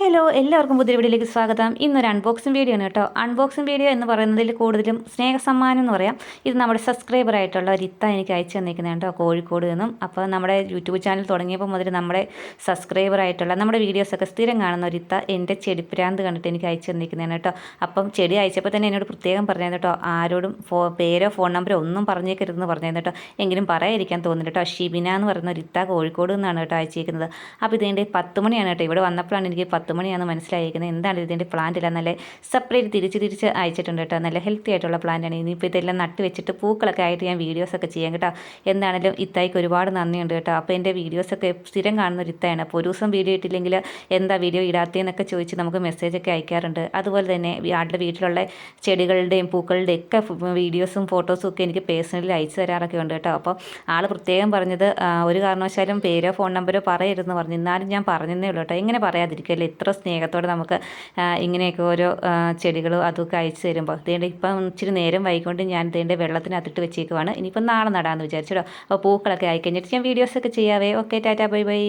Hello എല്ലാവർക്കും പുതിയ വീഡിയോയിലേക്ക് സ്വാഗതം. ഇന്നൊരു അൺബോക്സിംഗ് വീഡിയോ ആണ് കേട്ടോ. അൺബോക്സിംഗ് വീഡിയോ എന്ന് പറയുന്നതിൽ കൂടുതലും സ്നേഹസമ്മാനം എന്ന് പറയാം. ഇത് നമ്മുടെ സബ്സ്ക്രൈബർ ആയിട്ടുള്ള റിത്ത എനിക്ക് അയച്ചു തന്നിരിക്കുന്നത് കേട്ടോ കോഴിക്കോട് നിന്നും. അപ്പോൾ നമ്മുടെ യൂട്യൂബ് ചാനൽ തുടങ്ങിയപ്പോൾ മുതൽ നമ്മുടെ സബ്സ്ക്രൈബർ ആയിട്ടുള്ള നമ്മുടെ വീഡിയോസൊക്കെ സ്ഥിരം കാണുന്ന ഒരിത്ത എന്റെ ചെടിപ്രാന്ത് കണ്ടിട്ട് എനിക്ക് അയച്ചു തന്നിരിക്കുന്നതാണ് കേട്ടോ. അപ്പം ചെടി അയച്ചപ്പോൾ തന്നെ എന്നോട് പ്രത്യേകം പറഞ്ഞത് കേട്ടോ ആരോടും ഫോ പേരോ ഫോൺ നമ്പരോ ഒന്നും പറഞ്ഞേക്കരുതെന്ന് പറഞ്ഞത് കേട്ടോ. എങ്കിലും പറയാതിരിക്കാൻ തോന്നുന്നു കേട്ടോ. ഷിബിന എന്ന് പറയുന്ന ഒരിത്ത കോഴിക്കോട് നിന്നാണ് കേട്ടോ അയച്ചിരിക്കുന്നത് അപ്പോൾ ഇതിന്റെ പത്ത് മണിയാണ് കേട്ടോ. ഇവിടെ വന്നപ്പോഴാണ് എനിക്ക് പത്ത് മണിയാണെന്ന് മനസ്സിലായിരിക്കുന്നത് എന്താണ് ഇതിന്റെ പ്ലാന്റ് എല്ലാം? നല്ല സെപ്പറേറ്റ് തിരിച്ച് തിരിച്ച് അയച്ചിട്ടുണ്ട് കേട്ടോ. നല്ല ഹെൽത്തി ആയിട്ടുള്ള പ്ലാന്റാണ് ഇനിയിപ്പോൾ ഇതെല്ലാം നട്ട് വെച്ചിട്ട് പൂക്കളൊക്കെ ആയിട്ട് ഞാൻ വീഡിയോസൊക്കെ ചെയ്യാം കേട്ടോ. എന്താണെങ്കിലും ഇത്തായിക്ക് ഒരുപാട് നന്ദിയുണ്ട് കേട്ടോ. അപ്പോൾ എന്റെ വീഡിയോസൊക്കെ സ്ഥിരം കാണുന്ന ഒരു ഇത്തായാണ്. അപ്പോൾ ഒരു ദിവസം വീഡിയോ ഇട്ടില്ലെങ്കിൽ എന്താ വീഡിയോ ഇടാത്തതെന്നൊക്കെ ചോദിച്ച് നമുക്ക് മെസ്സേജൊക്കെ അയക്കാറുണ്ട്. അതുപോലെ തന്നെ ആളുടെ വീട്ടിലുള്ള ചെടികളുടെയും പൂക്കളുടെയും ഒക്കെ വീഡിയോസും ഫോട്ടോസും ഒക്കെ എനിക്ക് പേഴ്സണലി അയച്ചു തരാറൊക്കെ ഉണ്ട് കേട്ടോ. അപ്പോൾ ആൾ പ്രത്യേകം പറഞ്ഞത് ഒരു കാരണവശാലും പേരോ ഫോൺ നമ്പരോ പറയരുതെന്ന് പറഞ്ഞു എന്നാലും ഞാൻ പറഞ്ഞതേ ഉള്ളൂ കേട്ടോ. എങ്ങനെ പറയാതിരിക്കല്ലേ ഇത്ര സ്നേഹത്തോടെ നമുക്ക് ഇങ്ങനെയൊക്കെ ഓരോ ചെടികളും അതൊക്കെ അയച്ചു തരുമ്പോൾ. ഇതേണ്ട ഇപ്പം ഇച്ചിരി നേരം വൈകൊണ്ട് ഞാൻ ഇതേണ്ട വെള്ളത്തിനകത്തിട്ട് വെച്ചേക്കുവാണ്. ഇനിയിപ്പം നാളെ നടാമെന്ന് വിചാരിച്ചോ അപ്പോൾ പൂക്കളൊക്കെ ആയി കഴിഞ്ഞിട്ട് ഞാൻ വീഡിയോസൊക്കെ ചെയ്യാവേ. Okay tata bye bye.